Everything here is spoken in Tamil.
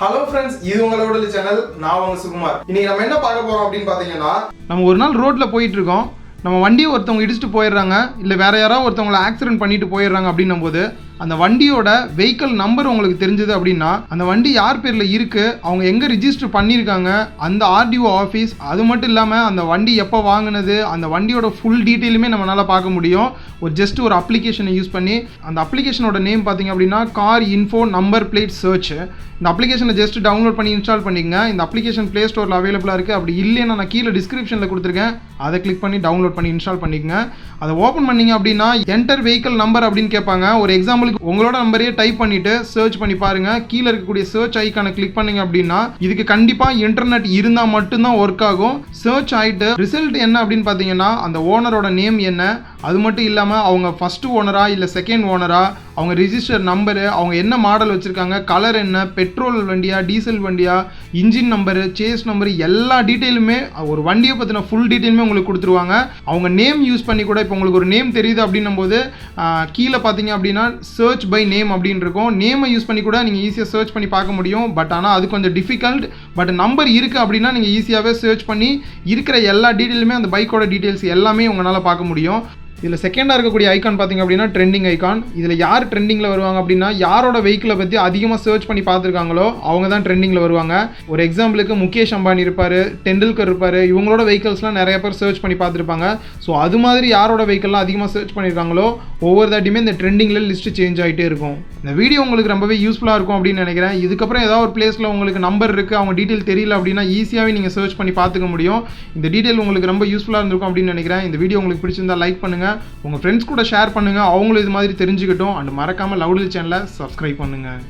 ஹலோ ஃப்ரெண்ட்ஸ் இது உங்களோட சேனல் நான் உங்க சுகுமார். இன்னைக்கு நம்ம என்ன பார்க்க போறோம் அப்படின்னு பாத்தீங்கன்னா நம்ம ஒரு நாள் ரோட்டில் போயிட்டு இருக்கோம். நம்ம வண்டியை ஒருத்தவங்க இடிச்சுட்டு போயிடுறாங்க. இல்லை வேற யாராவது ஒருத்தவங்களை ஆக்சிடென்ட் பண்ணிட்டு போயிடுறாங்க அப்படின்னும் போது அந்த வண்டியோட வெஹிக்கிள் நம்பர் உங்களுக்கு தெரிஞ்சது அப்படின்னா அந்த வண்டி யார் பேரில் இருக்குது அவங்க எங்கே ரிஜிஸ்டர் பண்ணியிருக்காங்க அந்த ஆர்டிஓ ஆஃபீஸ் அது மட்டும் இல்லாமல் அந்த வண்டி எப்போ வாங்கினது அந்த வண்டியோட ஃபுல் டீட்டெயிலுமே நம்மளால் பார்க்க முடியும். ஒரு ஜஸ்ட் ஒரு அப்ளிகேஷனை யூஸ் பண்ணி அந்த அப்ளிகேஷனோட நேம் பார்த்தீங்க அப்படின்னா car info number plate search இந்த அப்ளிகேஷனை ஜஸ்ட் டவுன்லோட் பண்ணி இன்ஸ்டால் பண்ணிக்கங்க. இந்த அப்ளிகேஷன் ப்ளே ஸ்டோரில் அவைலபிளாக இருக்குது அப்படி இல்லைன்னா நான் கீழே டிஸ்கிரிப்ஷனில் கொடுத்துருக்கேன். அதை கிளிக் பண்ணி டவுன்லோட் பண்ணி இன்ஸ்டால் பண்ணிக்கங்க. அதை ஓப்பன் பண்ணிங்க அப்படின்னா என்டர் வெஹிக்கிள் நம்பர் அப்படின்னு கேட்பாங்க. ஒரு எக்ஸாம்பிள் உங்களுக்கு உங்களோட நம்பரையே டைப் பண்ணிட்டு சர்ச் பண்ணி பாருங்க. கீழே இருக்கக்கூடிய சர்ச் ஐக்கானை கிளிக் பண்ணீங்க அப்படின்னா இதுக்கு கண்டிப்பாக இன்டர்நெட் இருந்தா மட்டும்தான் ஒர்க் ஆகும். சர்ச் ஆயிட்டு ரிசல்ட் என்ன அப்படின்னு பார்த்தீங்கன்னா அந்த ஓனரோட நேம் என்ன? அது மட்டும் இல்லாமல் அவங்க ஃபஸ்ட்டு ஓனரா இல்லை செகண்ட் ஓனரா அவங்க ரிஜிஸ்டர் நம்பரு அவங்க என்ன மாடல் வச்சுருக்காங்க கலர் என்ன பெட்ரோல் வண்டியா டீசல் வண்டியா இன்ஜின் நம்பரு சேஸ் நம்பரு எல்லா டீட்டெயிலுமே ஒரு வண்டியை பற்றின ஃபுல் டீட்டெயிலுமே உங்களுக்கு கொடுத்துருவாங்க. அவங்க நேம் யூஸ் பண்ணி கூட இப்போ உங்களுக்கு ஒரு நேம் தெரியுது அப்படின்னும் போது கீழே பார்த்தீங்க அப்படின்னா சர்ச் பை நேம் அப்படின்னு இருக்கும். நேமை யூஸ் பண்ணி கூட நீங்கள் ஈஸியாக சர்ச் பண்ணி பார்க்க முடியும். பட் ஆனால் அது கொஞ்சம் டிஃபிகல்ட் பட் நம்பர் இருக்குது அப்படின்னா நீங்கள் ஈஸியாகவே சர்ச் பண்ணி இருக்கிற எல்லா டீட்டெயிலுமே அந்த பைக்கோட டீட்டெயில்ஸ் எல்லாமே உங்களால் பார்க்க முடியும். இதில் செகண்டாக இருக்கக்கூடிய ஐகான் பார்த்தீங்க அப்படின்னா ட்ரெண்டிங் ஐக்கான் இதில் யார் ட்ரெண்டிங்கில் வருவாங்க அப்படின்னா யாரோட வெஹிக்கிளை பற்றி அதிகமாக சர்ச் பண்ணி பார்த்துருக்காங்களோ அவங்க தான் ட்ரெண்டிங்கில் வருவாங்க. ஒரு எக்ஸாம்பிளுக்கு முகேஷ் அம்பானி இருப்பார் டெண்டுல்கர் இருப்பார் இவங்களோட வெஹிக்கிள்ஸ்லாம் நிறைய பேர் சர்ச் பண்ணி பார்த்துருப்பாங்க. ஸோ அது மாதிரி யாரோட வெஹிக்கிள்லாம் அதிகமாக சர்ச் பண்ணியிருக்காங்களோ ஒவ்வொரு தாட்டியுமே இந்த ட்ரெண்டிங்கில் லிஸ்ட்டு சேஞ்ச் ஆகிட்டே இருக்கும். இந்த வீடியோ உங்களுக்கு ரொம்பவே யூஸ்ஃபுல்லாக இருக்கும் அப்படின்னு நினைக்கிறேன். இதுக்கப்புறம் ஏதாவது ஒரு பிளேஸில் உங்களுக்கு நம்பர் இருக்குது அவங்க டீட்டெயில் தெரியல அப்படின்னா ஈஸியாகவே நீங்கள் சர்ச் பண்ணி பார்த்துக்க முடியும். இந்த டீட்டெயில் உங்களுக்கு ரொம்ப யூஸ்ஃபுல்லாக இருந்திருக்கும் அப்படின்னு நினைக்கிறேன். இந்த வீடியோ உங்களுக்கு பிடிச்சிருந்தா லைக் பண்ணுங்கள் உங்கள் ஃப்ரெண்ட்ஸ் கூட ஷேர் பண்ணுங்கள் அவங்களும் இது மாதிரி தெரிஞ்சுக்கிட்டோம். அண்ட் மறக்காமல் லவ்லி சேனலை சப்ஸ்கிரைப் பண்ணுங்கள்